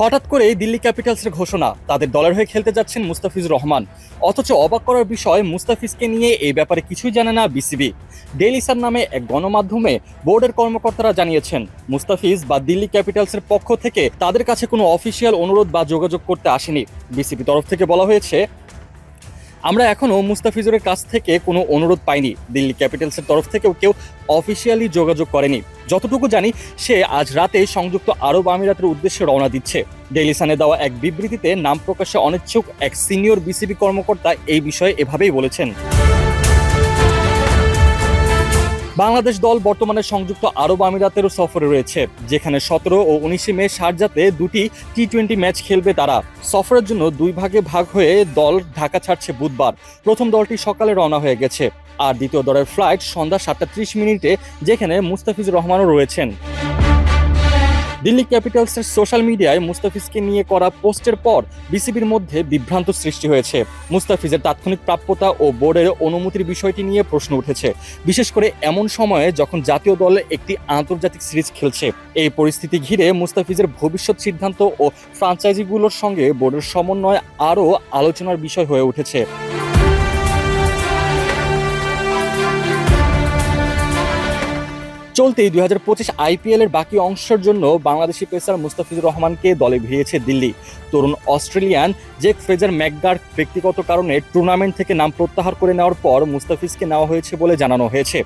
হঠাৎ করে দিল্লি ক্যাপিটালসের ঘোষণা, তাদের দলের হয়ে খেলতে যাচ্ছেন মুস্তাফিজুর রহমান। অথচ অবাক করার বিষয়, মুস্তাফিজকে নিয়ে এই ব্যাপারে কিছুই জানে না বিসিবি। ডেইলি সান নামে এক গণমাধ্যমে বোর্ডের কর্মকর্তারা জানিয়েছেন, মুস্তাফিজ বা দিল্লি ক্যাপিটালসের পক্ষ থেকে তাদের কাছে কোনো অফিসিয়াল অনুরোধ বা যোগাযোগ করতে আসেনি। বিসিবি তরফ থেকে বলা হয়েছে আমরা এখনও মুস্তাফিজুরের কাছ থেকে কোনো অনুরোধ পাইনি। দিল্লি ক্যাপিটালসের তরফ থেকেও কেউ অফিসিয়ালি যোগাযোগ করেনি। যতটুকু জানি, সে আজ রাতে সংযুক্ত আরব আমিরাতের উদ্দেশ্যে রওনা দিচ্ছে। ডেইলি সানে দেওয়া এক বিবৃতিতে নাম প্রকাশে অনিচ্ছুক এক সিনিয়র বিসিবি কর্মকর্তা এই বিষয়ে এভাবেই বলেছেন। বাংলাদেশ দল বর্তমানে সংযুক্ত আরব আমিরাতেরও সফরে রয়েছে, যেখানে সতেরো ও উনিশে মে সারজাতে দুটি টি টোয়েন্টি ম্যাচ খেলবে তারা। সফরের জন্য দুই ভাগে ভাগ হয়ে দল ঢাকা ছাড়ছে বুধবার। প্রথম দলটি সকালে রওনা হয়ে গেছে, আর দ্বিতীয় দলের ফ্লাইট সন্ধ্যা সাতটা ত্রিশ মিনিটে, যেখানে মুস্তাফিজুর রহমানও রয়েছেন। দিল্লি ক্যাপিটালসের সোশ্যাল মিডিয়ায় মুস্তাফিজকে নিয়ে করা পোস্টের পর বিসিবির মধ্যে বিভ্রান্ত সৃষ্টি হয়েছে। মুস্তাফিজের তাৎক্ষণিক প্রাপ্যতা ও বোর্ডের অনুমতির বিষয়টি নিয়ে প্রশ্ন উঠেছে। বিশেষ করে এমন সময়ে যখন জাতীয় দল একটি আন্তর্জাতিক সিরিজ খেলছে, এই পরিস্থিতি ঘিরে মুস্তাফিজের ভবিষ্যৎ সিদ্ধান্ত ও ফ্রাঞ্চাইজিগুলোর সঙ্গে বোর্ডের সমন্বয় আরও আলোচনার বিষয় হয়ে উঠেছে। চলতেই দুই হাজার পঁচিশ আইপিএল এর বাকি অংশের জন্য বাংলাদেশি পেসার মুস্তাফিজুর রহমানকে দলে ভিড়িয়েছে দিল্লি। তরুণ অস্ট্রেলিয়ান জেক ফ্রেজার ম্যাকগার্ড ব্যক্তিগত কারণে টুর্নামেন্ট থেকে নাম প্রত্যাহার করে নেওয়ার পর মুস্তাফিজকে নেওয়া হয়েছে বলে জানানো হয়েছে।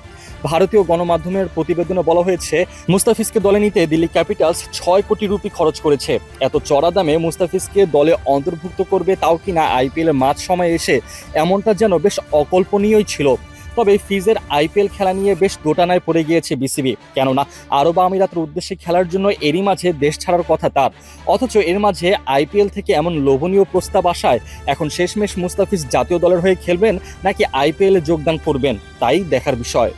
ভারতীয় গণমাধ্যমের প্রতিবেদনে বলা হয়েছে, মুস্তাফিজকে দলে নিতে দিল্লি ক্যাপিটালস ছয় কোটি রুপি খরচ করেছে। এত চড়া দামে মুস্তাফিজকে দলে অন্তর্ভুক্ত করবে তাও কিনা আইপিএল এর মাঝ সময়ে এসে এমনটা যেন বেশ অকল্পনীয়ই ছিল। তবে ফিজের আইপিএল খেলা নিয়ে বেশ দোটানায় পড়ে গিয়েছে বিসিবি। কেননা, আরব আমিরাতের উদ্দেশ্যে খেলার জন্য এরই মাঝে দেশ ছাড়ার কথা তার। অথচ এর মাঝে আইপিএল থেকে এমন লোভনীয় প্রস্তাব আসায় এখন শেষমেশ মুস্তাফিজ জাতীয় দলের হয়ে খেলবেন, নাকি আইপিএলে যোগদান করবেন, তাই দেখার বিষয়।